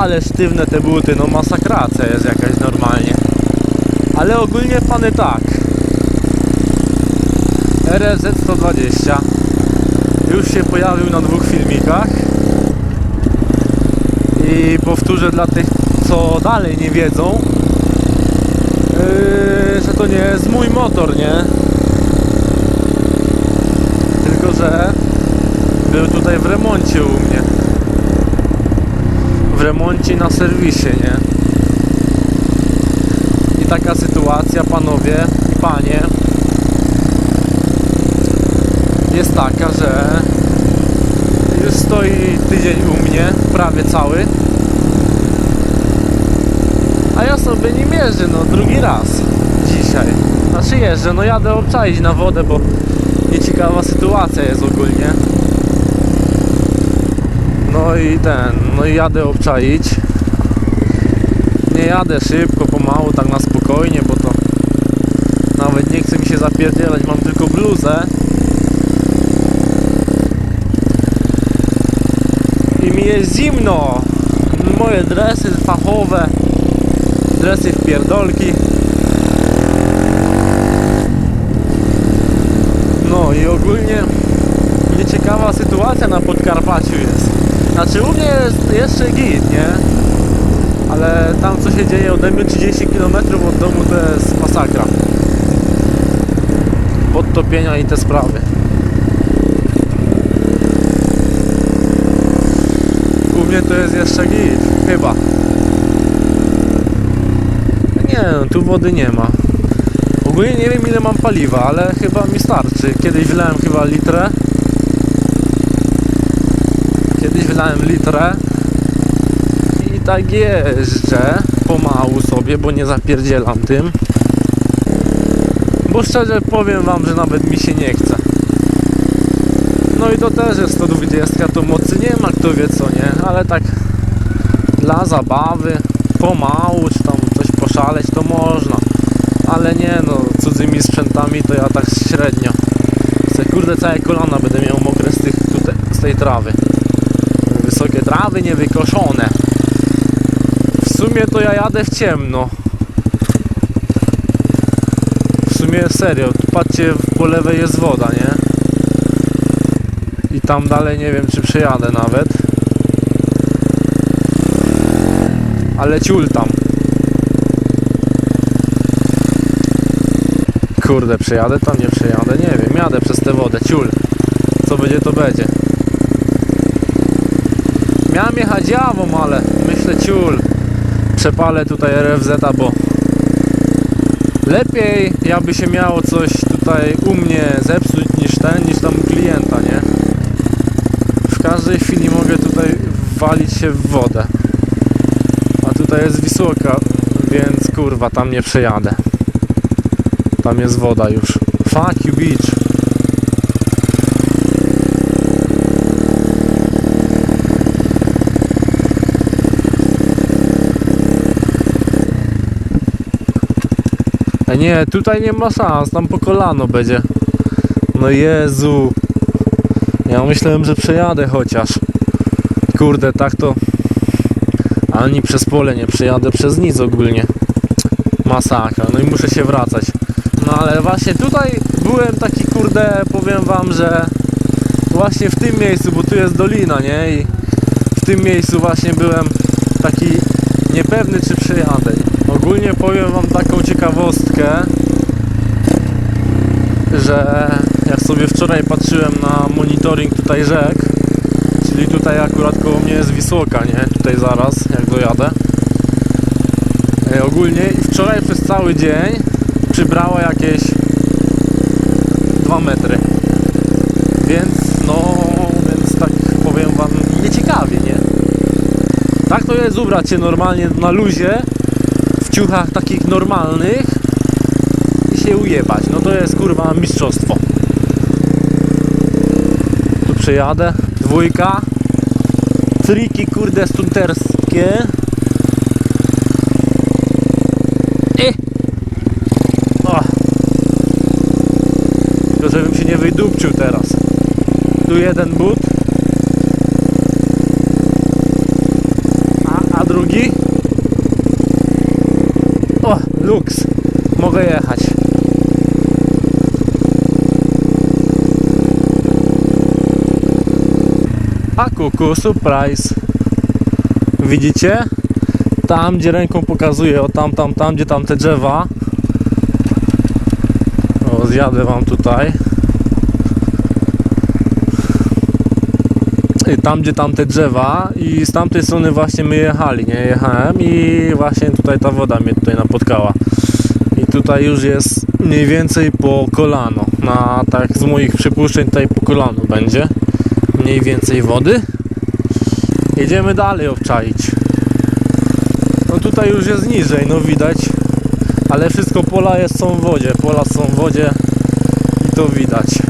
Ale sztywne te buty, no masakracja jest jakaś normalnie. Ale ogólnie pany tak. RZ 120 już się pojawił na dwóch filmikach. I powtórzę dla tych, co dalej nie wiedzą, yy, że to nie jest mój motor, nie? Tylko, że był tutaj w remoncie u mnie. W remoncie na serwisie, nie? I taka sytuacja, panowie i panie, jest taka, że już stoi tydzień u mnie, prawie cały. A ja sobie nim jeżdżę, no drugi raz dzisiaj. Znaczy jeżdżę, no jadę obczaić na wodę, bo nieciekawa sytuacja jest ogólnie. No i ten, no i jadę obczaić. Nie jadę szybko, pomału, tak na spokojnie, bo to nawet nie chce mi się zapierdzielać, mam tylko bluzę. I mi jest zimno. Moje dresy fachowe, dresy w pierdolki. No i ogólnie nieciekawa sytuacja na Podkarpaciu jest. Znaczy u mnie jest jeszcze git, nie? Ale tam co się dzieje ode mnie 30 km od domu to jest masakra. Podtopienia i te sprawy. U mnie to jest jeszcze git, chyba. Nie, no, tu wody nie ma. Ogólnie nie wiem ile mam paliwa, ale chyba mi starczy. Kiedyś wylałem chyba litrę. Kiedyś wylałem litrę. I tak jeżdżę pomału sobie, bo nie zapierdzielam tym. Bo szczerze powiem wam, że nawet mi się nie chce. No i to też jest 120, to mocy nie ma, kto wie co nie, ale tak dla zabawy, pomału, czy tam coś poszaleć, to można. Ale nie no, cudzymi sprzętami to ja tak średnio. Chcę, kurde, całe kolana będę miał mokre z, tych, tutaj, z tej trawy. Wysokie trawy niewykoszone. W sumie to ja jadę w ciemno. W sumie serio, patrzcie, po lewej jest woda, nie? I tam dalej nie wiem, czy przejadę nawet. Ale ciul tam. Kurde, przejadę tam, nie przejadę, nie wiem, jadę przez tę wodę, ciul. Co będzie, to będzie. Miałem jechać jawą, ale myślę ciul. Przepalę tutaj RFZ, bo lepiej jakby się miało coś tutaj u mnie zepsuć niż ten, niż tam klienta, nie? W każdej chwili mogę tutaj walić się w wodę. A tutaj jest Wisłoka, więc kurwa, tam nie przejadę. Tam jest woda już. Fuck you beach. A nie, tutaj nie ma szans, tam po kolano będzie. No Jezu. Ja myślałem, że przejadę chociaż. Kurde, tak to ani przez pole nie przejadę, przez nic ogólnie. Masakra, no i muszę się wracać. No ale właśnie tutaj byłem taki kurde, powiem wam, że właśnie w tym miejscu, bo tu jest dolina, nie? I w tym miejscu właśnie byłem taki niepewny, czy przejadę. Ogólnie powiem wam taką ciekawostkę, że jak sobie wczoraj patrzyłem na monitoring tutaj rzek, czyli tutaj akurat koło mnie jest Wisłoka, nie? Tutaj zaraz, jak dojadę. E, ogólnie wczoraj przez cały dzień przybrała jakieś 2 metry. Więc no, więc tak powiem wam, nieciekawie, nie? Tak to jest ubrać się normalnie na luzie, ciuchach takich normalnych i się ujebać. No to jest kurwa mistrzostwo. Tu przejadę, dwójka, triki kurde stunterskie. Żebym się nie wydupczył teraz. Tu jeden but. A, a Luks. Mogę jechać. A kuku, surprise. Widzicie? Tam, gdzie ręką pokazuję, o tam, tam, tam, gdzie tam te drzewa. O, zjadę wam tutaj. Tam, gdzie tam te drzewa i z tamtej strony właśnie my jechali, nie? Jechałem i właśnie tutaj ta woda mnie tutaj napotkała. I tutaj już jest mniej więcej po kolano. Na tak z moich przypuszczeń tutaj po kolano będzie. Mniej więcej wody. Jedziemy dalej obczaić. No tutaj już jest niżej, no widać. Ale wszystko pola jest, są w wodzie. Pola są w wodzie i to widać.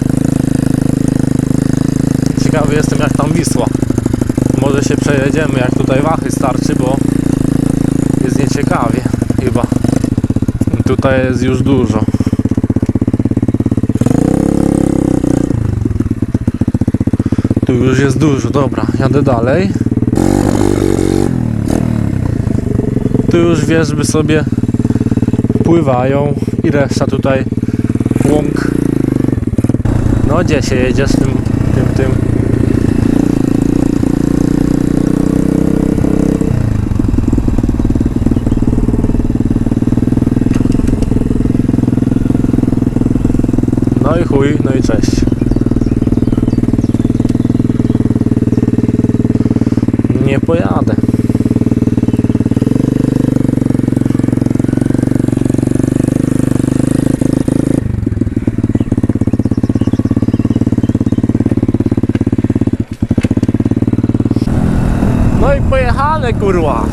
Ciekawy jestem jak tam Wisła. Może się przejedziemy jak tutaj wachy starczy, bo jest nieciekawie chyba. Tutaj jest już dużo. Tu już jest dużo, dobra, jadę dalej. Tu już wierzby sobie pływają i reszta tutaj łąk. No gdzie się tym, tym? Chuj, no i cześć. Nie pojadę. No i pojechane kurwa.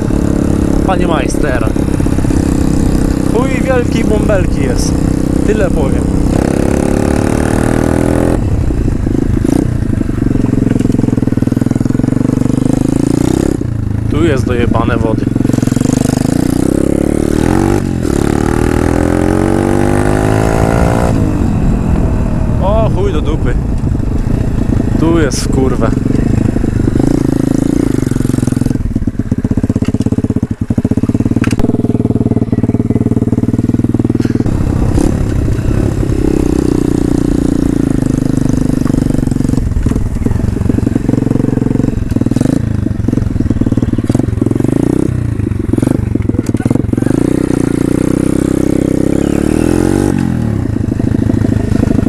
Panie majster. Chuj wielki bąbelki jest. Tyle powiem. Tu jest dojebane wody. O chuj do dupy. Tu jest w kurwę.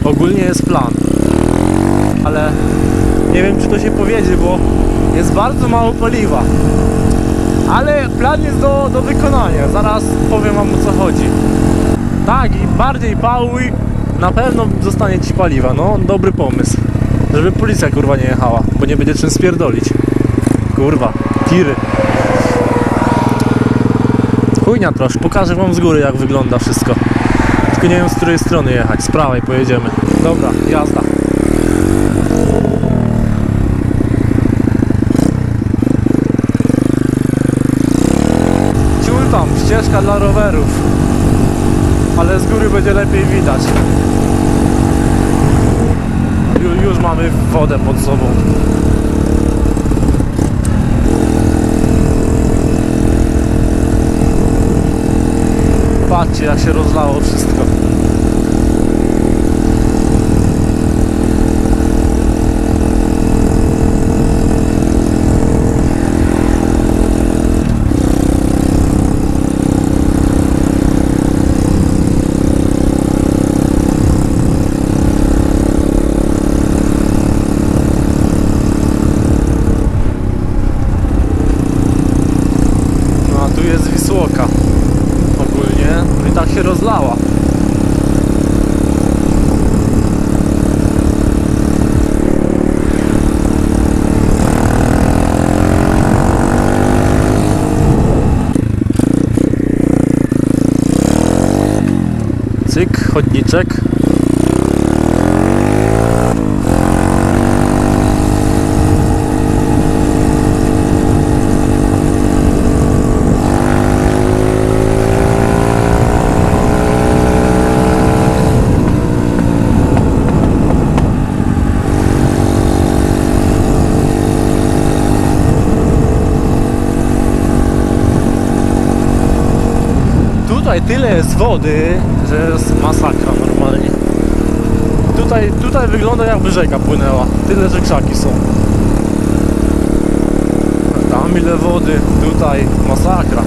Ogólnie jest plan. Ale nie wiem czy to się powiedzie, bo jest bardzo mało paliwa. Ale plan jest do, do wykonania. Zaraz powiem wam o co chodzi. Tak, i bardziej pałuj, na pewno zostanie ci paliwa. No, dobry pomysł. Żeby policja kurwa nie jechała, bo nie będzie czym spierdolić. Kurwa, tiry. Chujnia troszkę, pokażę wam z góry jak wygląda wszystko. Tylko nie wiem z której strony jechać, z prawej pojedziemy. Dobra, jazda. Ciul tam, ścieżka dla rowerów. Ale z góry będzie lepiej widać. Ju, już mamy wodę pod sobą. Patrzcie jak się rozlało wszystko. No a tu jest Wisłoka ogólnie no i tak się rozlała. Chodniczek. tutaj tyle jest wody, że jest masakra normalnie. Tutaj, tutaj wygląda jakby rzeka płynęła. Tyle, że krzaki są. Tam ile wody, tutaj masakra.